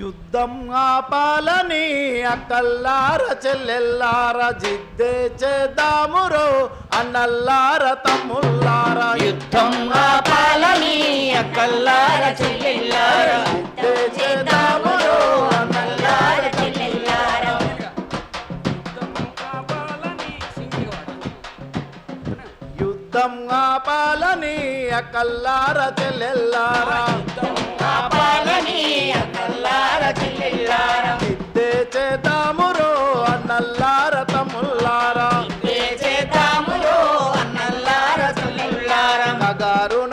యుద్ధం ఆపాలని అక్కల్లార చెల్లెల్లార జిద్దే చేద్దామురో అన్నల్లార తమ్ముల్లార. యుద్ధం ఆపాలని అక్కల్లార చెల్లెల్లార జిద్దే చేద్దామురో అన్నల్లార చెల్లెల్లార. యుద్ధం ఆపాలని అక్కల్లార చెల్లెల్లార. ఆపాలని అక్కల్లార జిద్దే చేద్దామురో అన్నల్లార తమ్ముల్లార.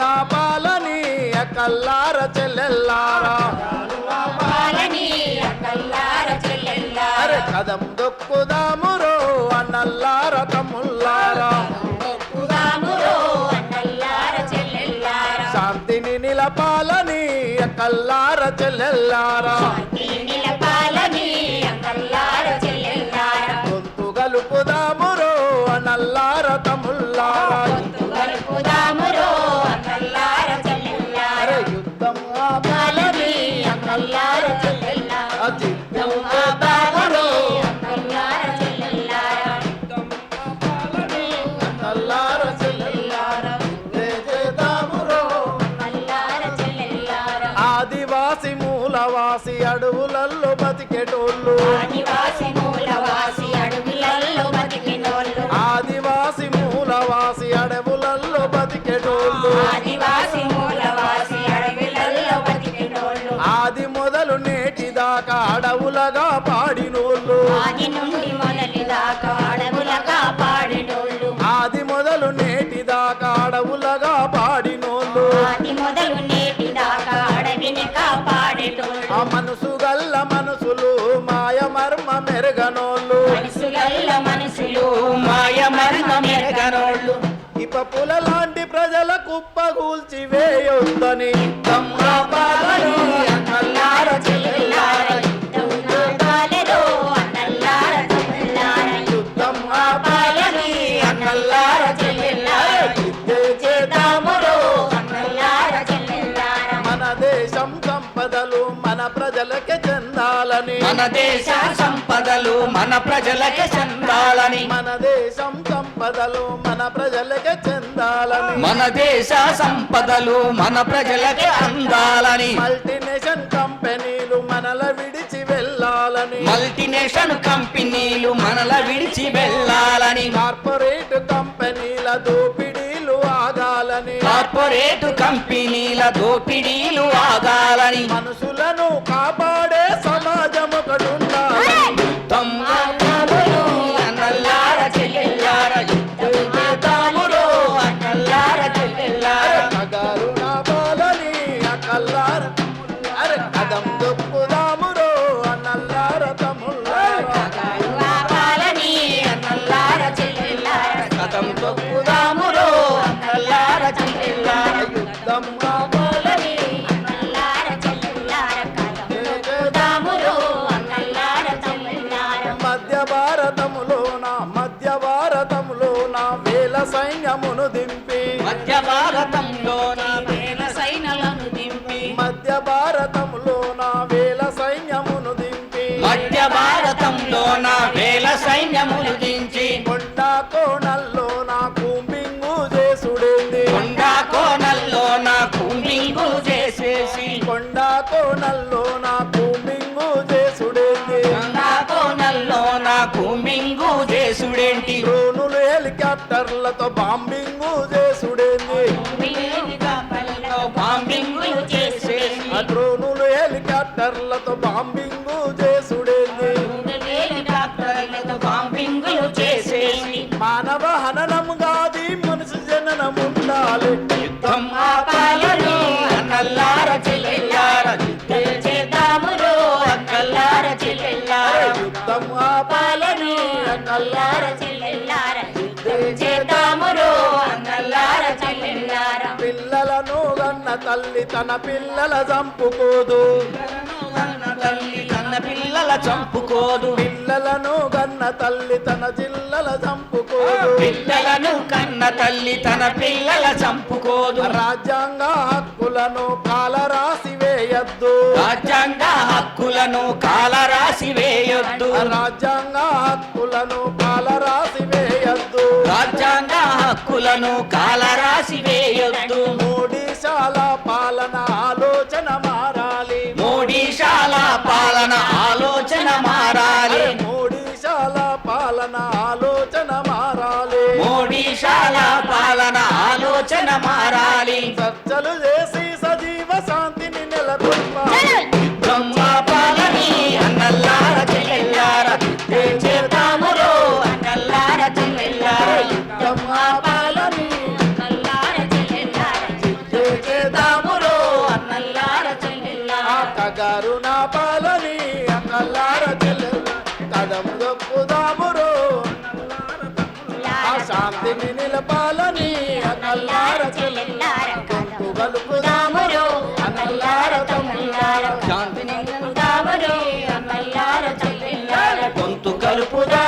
నా పాలని చెల్లెల్లార? అరే కదం దొక్కుదామురో అక్కల్లార చెల్లెల్లారా దాకా అడవులగా పాడినోళ్ళు. ఆది నుండి మొదటి దాకా అడవులగా పాడినోళ్ళు. ఆది మొదలు నేటి దాకా అడవులగా పాడినోళ్ళు. ఆది మొదలు నేటి దాకా అడవిని కాపాడేటోళ్ళు ఆ మనసు గల్ల మనసులు మాయ మర్మ మెరగనోళ్ళు. మనసులల్ల మనసులు మాయ మర్మ మెరగనోళ్ళు. ఇపపుల లాంటి ప్రజల కుప్పగూల్చి వేయొద్దని యుద్ధం పాలని ప్రజలకే చెందాలని. మన దేశ సంపదలు మన ప్రజలకే చెందాలని. మన దేశం సంపదలు మన ప్రజలకే చెందాలని. మన దేశ సంపదలు మన ప్రజలకే అందాలని. మల్టీనేషన్ మల్టీనేషన్ కంపెనీలు మనల విడిచి వెళ్ళాలని. కార్పొరేట్ కంపెనీల దోపిడీలు ఆగాలని. కార్పొరేట్ కంపెనీల దోపిడీలు ఆగాలని. మనుషులను కాపాడే హెలికాప్టర్లతో బాంబింగు చేసుడేంది తల్లి తన పిల్లల చంపుకోదు. తల్లి తన పిల్లల చంపుకోదు పిల్లలను గన్న తల్లి తన జిల్లల చంపుకోదు. పిల్లలను కన్న తల్లి తన పిల్లల చంపుకోదు. రాజ్యాంగ హక్కులను కాలరాసి వేయద్దు. రాజ్యాంగ హక్కులను కాలరాసి వేయొద్దు. రాజ్యాంగ హక్కులను కాలరాసి వేయద్దు. రాజ్యాంగ హక్కులను కాలరాసి వేయొద్దు. ఆ శాంతిని నిలపాలని అన్నల్లార చెల్లెల్లార గొంతు గలుపుదామురో అన్నల్లార తమ్ముల్లార శాంతిని దామరు అన్నల్లార చెల్లెల్లార గొంతు కలుపుదా